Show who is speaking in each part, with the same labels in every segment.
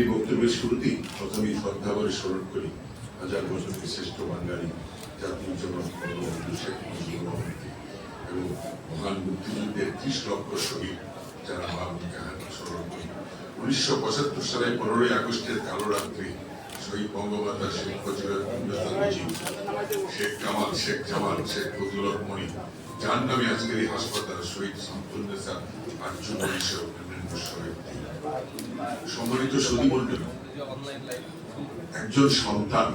Speaker 1: আমি বক্তব্যের শুরুতেই প্রথমেই শ্রদ্ধা করে স্মরণ করি, হাজার বছরের শ্রেষ্ঠ বাঙালি, জাতির জনক বঙ্গবন্ধু শেখ মুজিবুর এবং মহান মুক্তিযুদ্ধের ত্রিশ লক্ষ শহীদ, যারা বাবুকে হাত স্মরণ করি। উনিশশো পঁচাত্তর সালে পনেরোই আগস্টের কালো রাত্রে শহীদ বঙ্গমাতা শেখ মুজিবুর শেখ কামাল, শেখ জামাল, শেখ ফজলুর মণি যার আজকের এই হাসপাতাল শহীদ মন্ডল একজন সন্তান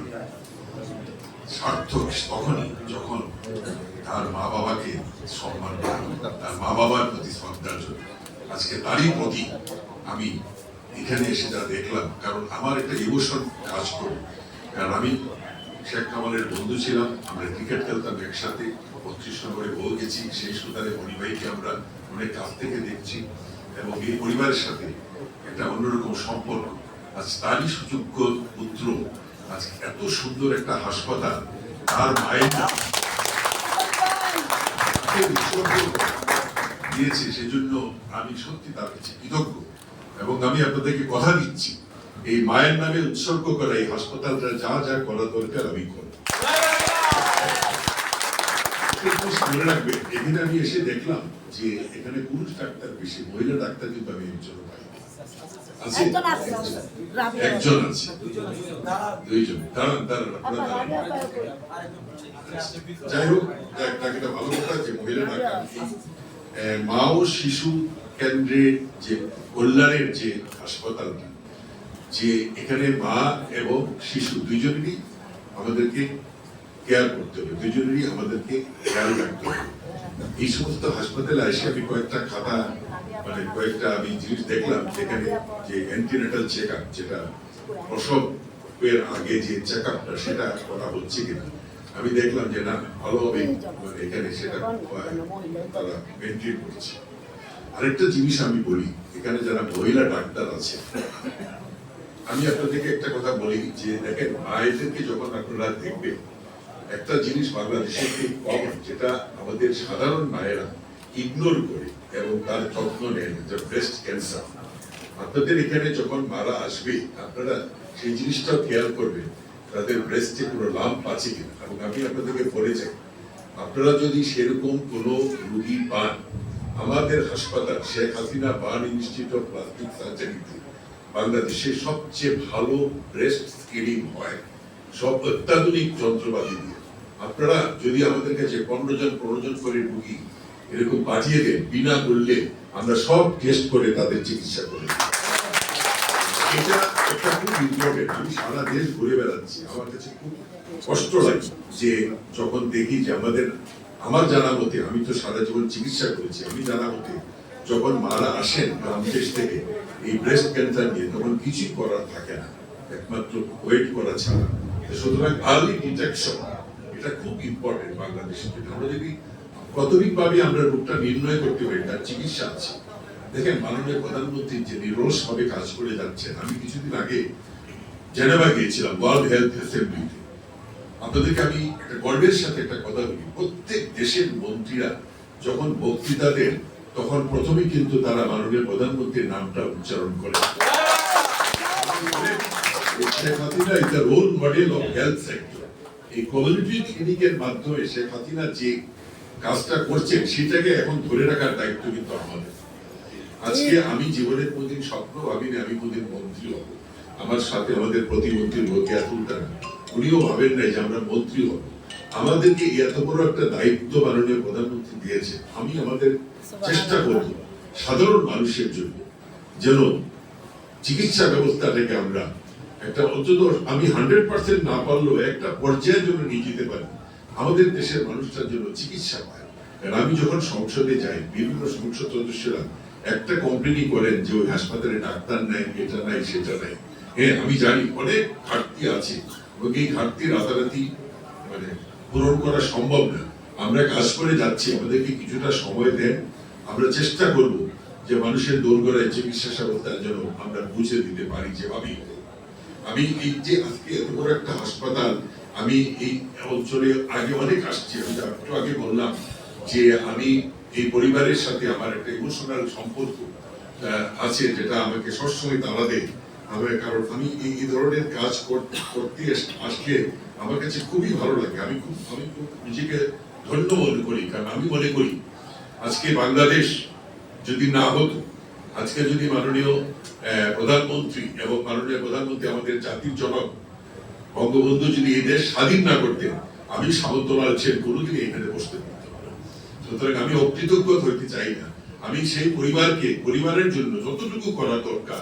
Speaker 1: সার্থক তখনই যখন তার মা বাবাকে সম্মান তার মা বাবার প্রতি শ্রদ্ধা আজকে তারই প্রতি আমি এখানে এসে যা দেখলাম, কারণ আমার একটা ইমোশন কাজ করে। কারণ আমি শেখ কামালের বন্ধু ছিলাম। আমরা ক্রিকেট খেলতাম একসাথে। বত্রিশ নম্বরে বউ গেছি সেই সুতারে পরিবাহীকে আমরা অনেক কাছ থেকে দেখছি এবং এই পরিবারের সাথে একটা অন্যরকম সম্পর্ক। আজ তারই সুযোগ্য পুত্র, আজ এত সুন্দর একটা হাসপাতাল, তার মায়ের দিয়েছে। সেজন্য আমি সত্যি তার কাছে কৃতজ্ঞ এবং আমি আপনাদেরকে কথা দিচ্ছি। এই মায়ের নামে উৎসর্গ করা এই হাসপাতালটা যা যা করা দরকার আমি করব। মনে রাখবেন এখানে আমি এসে দেখলাম যে এখানে পুরুষ ডাক্তার বেশি মহিলা ডাক্তার কিন্তু আমি একজন পাই
Speaker 2: একজন আছে,
Speaker 1: দুইজন। দাঁড়ান দাঁড়ান আপনারা? যাই হোক ভালো কথা যে মহিলা ডাক্তার মা ও শিশু কেন্দ্রের যে কল্যাণের যে হাসপাতালটা যে এখানে মা এবং শিশু দুইজনেরই আমাদেরকে কেয়ার করতে হবে দুইজনেরই আমাদেরকে খেয়াল রাখতে হবে। এই সমস্ত হাসপাতালে এসে আমি কয়েকটা খাতা মানে কয়েকটা আমি জিনিস দেখলাম, যেখানে যে অ্যান্টিনেটাল চেক আপ যেটা প্রসবের আগে যে চেক আপটা সেটা করা হচ্ছে কিনা। আমি দেখলাম যে না ভালোভাবে মানে এখানে সেটা তারা মেনটেন করছে। আরেকটা জিনিস আমি বলি, এখানে যারা মহিলা ডাক্তার আছে আমি আপনাদেরকে একটা কথা বলি যে দেখেন, মায়েদেরকে যখন আপনারা দেখবেন একটা জিনিস বাংলাদেশে খুব কমন যেটা আমাদের সাধারণ মায়েরা ইগনোর করে এবং তার যত্ন নেন ব্রেস্ট ক্যান্সার আপনাদের এখানে যখন মারা আসবে, আপনারা সেই জিনিসটাও খেয়াল করবেন, তাদের ব্রেস্টে কোনো লাম্প আছে কিনা। এবং আমি আপনাদেরকে বলে যাই, আপনারা যদি সেরকম কোনো রুগী পান, আমাদের হাসপাতাল, Sheikh Hasina burn institute of plastic সার্জারিতে বাংলাদেশে সবচেয়ে ভালো ব্রেস্ট স্ক্রিনিং হয়, সব অত্যাধুনিক যন্ত্রপাতি দিয়ে আপনারা যদি আমাদের কাছে পনেরো জন পনেরো জন করে রুগী এরকম পাঠিয়ে দেন, বিনা মূল্যে আমরা সব টেস্ট করে তাদের চিকিৎসা করে। এটা একটা খুব ইম্পর্টেন্ট আমি সারা দেশ ঘুরে বেড়াচ্ছি আমার কাছে খুব কষ্ট লাগে যে যখন দেখি যে আমাদের, আমার জানা মতে আমি তো সারা জীবন চিকিৎসা করেছি, আমি জানা মতে যখন মারা আসেন গ্রাম থেকে, এই ব্রেস্ট ক্যান্সার নিয়ে তখন কিছুই করার থাকে না। একমাত্র ওয়েট করা ছাড়া। সুতরাং আর্লি ডিটেকশন এটা খুব ইম্পর্টেন্ট বাংলাদেশে। যেটা আমরা যদি প্রাথমিকভাবে আমরা রোগটা নির্ণয় করতে পারি, তার চিকিৎসা আছে। দেখেন মাননীয় প্রধানমন্ত্রী যে নিরস ভাবে কাজ করে যাচ্ছেন, আমি কিছুদিন আগে জেনেভা গিয়েছিলাম ওয়ার্ল্ড হেলথ অ্যাসেম্বলিতে আপনাদেরকে আমি একটা গর্বের সাথে একটা কথা বলি। প্রত্যেক দেশের মন্ত্রীরা যখন বক্তৃতা দেন তখন প্রথমে কিন্তু তারা মাননীয় প্রধানমন্ত্রীর নামটা উচ্চারণ করে। Sheikh Hasina is the role model of health sector এই কমিউনিটি ক্লিনিকের মাধ্যমে শেখ হাসিনা যে কাজটা করছেন সেটাকে এখন ধরে রাখার দায়িত্ব কিন্তু আমাদের। আজকে আমি জীবনের কোনদিন স্বপ্ন ভাবিনি আমি কোনদিন মন্ত্রী হব। আমার সাথে আমাদের প্রতিমন্ত্রী উনিও ভাবেন নাই যে আমরা মন্ত্রী হব। আমাদেরকে এত বড় একটা দায়িত্ব মাননীয় প্রধানমন্ত্রী দিয়েছে আমি আমাদের চেষ্টা করব সাধারণ মানুষের জন্য যেন চিকিৎসা ব্যবস্থাটাকে আমরা একটা অন্তত আমি হান্ড্রেড পার্সেন্ট না পারলেও একটা পর্যায়ের জন্য নিয়ে যেতে পারি। আমাদের দেশের মানুষটার জন্য চিকিৎসা পায়। কারণ আমি যখন সংসদে যাই বিভিন্ন সংসদ সদস্যরা একটা কমপ্লেনই করেন যে ওই হাসপাতালে ডাক্তার নাই এটা নাই সেটা নাই। হ্যাঁ আমি জানি অনেক ঘাটতি আছে। এবং এই ঘাটতি রাতারাতি মানে পূরণ করা সম্ভব না। আমরা কাজ করে যাচ্ছি, আমাদেরকে কিছুটা সময় দেন। আমরা চেষ্টা করব যে মানুষের দোরগোড়ায় চিকিৎসা ব্যবস্থার জন্য আমরা বুঝে দিতে পারি যেভাবেই। আমি এই যে আজকে এত বড় একটা হাসপাতাল, আমি এই অঞ্চলে আগে অনেক আসছি। আমি একটু আগে বললাম যে আমি এই পরিবারের সাথে আমার একটা ইমোশনাল সম্পর্ক আছে যেটা আমাকে সবসময় তাড়া দেয়। আমার কারণ আমি এই ধরনের কাজ করতে আসলে আমার কাছে খুবই ভালো লাগে। আমি খুব আমি খুব নিজেকে ধন্য মনে করি, কারণ আমি মনে করি, আজকে বাংলাদেশ যদি না হতো, আজকে যদি মাননীয় প্রধানমন্ত্রী এবং মাননীয় প্রধানমন্ত্রী আমাদের জাতির জনক বঙ্গবন্ধু যদি এই দেশ স্বাধীন না করতেন, আমি সামন্তলাল সেন কোনোদিন এখানে বসতে পারতাম সুতরাং আমি অকৃতজ্ঞ হইতে চাই না। আমি সেই পরিবারকে পরিবারের জন্য যতটুকু করা দরকার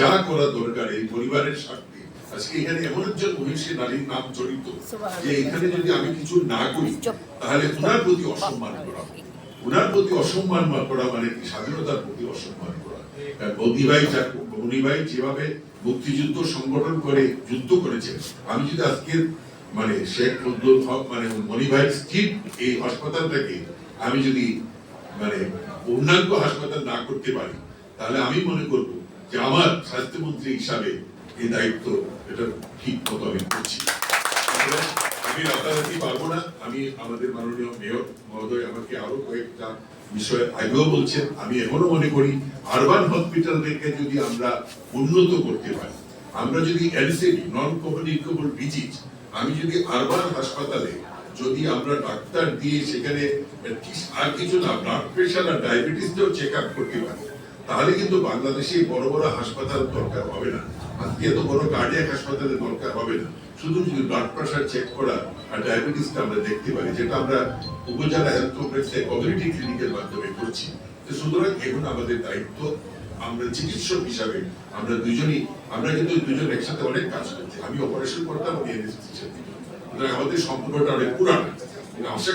Speaker 1: যা করা দরকার এই পরিবারের স্বার্থে। আজকে এখানে এমন একজন মহিষী নারীর নাম জড়িত যে এখানে যদি আমি কিছু না করি তাহলে ওনার প্রতি অসম্মান করা। ওনার প্রতি অসম্মান করা মানে কি? স্বাধীনতার প্রতি অসম্মান করা। যেভাবে মুক্তিযুদ্ধ সংগঠন করে যুদ্ধ করেছেন আমি যদি আজকে মানে শেখ ফজলুল হক মানে মনি ভাই স্ট্রিট এই হাসপাতালটাকে আমি যদি মানে পূর্ণাঙ্গ হাসপাতাল না করতে পারি, তাহলে আমি মনে করব যে আমার স্বাস্থ্যমন্ত্রী হিসাবে এই দায়িত্ব, এটা ঠিক মতো আমি করছি। আমি রাতারাতি পারব না, আমি আমাদের মাননীয় মেয়র মহোদয় আমাকে আরও কয়েকটা বিষয় আগেও বলছেন, আমি এখনও মনে করি, আরবান হসপিটালকে যদি আমরা উন্নত করতে পারি, আমরা যদি এনসিডি নন কমিউনিকেবল ডিজিজ আমি যদি আরবান হাসপাতালে যদি আমরা ডাক্তার দিয়ে সেখানে আর কিছু না ব্লাড প্রেশার আর ডায়াবেটিসটাও চেক আপ করতে পারি, তাহলে কিন্তু বাংলাদেশে বড় বড় হাসপাতাল দরকার হবে না। আজকে এত বড় কার্ডিয়াক হাসপাতালের দরকার হবে না। শুধু যদি ব্লাড প্রেশার চেক করা আর ডায়াবেটিসটা আমরা দেখতে পারি, যেটা আমরা উপজেলা হেলথ কমপ্লেক্সে কমিউনিটি ক্লিনিকের মাধ্যমে করছি, তো সুতরাং এখন আমাদের দায়িত্ব, আমরা চিকিৎসক হিসাবে আমরা দুজনই, আমরা কিন্তু দুজন একসাথে অনেক কাজ করছি। আমি অপারেশন করতাম। সুতরাং আমাদের সম্পর্কটা অনেক পুরানো। আশা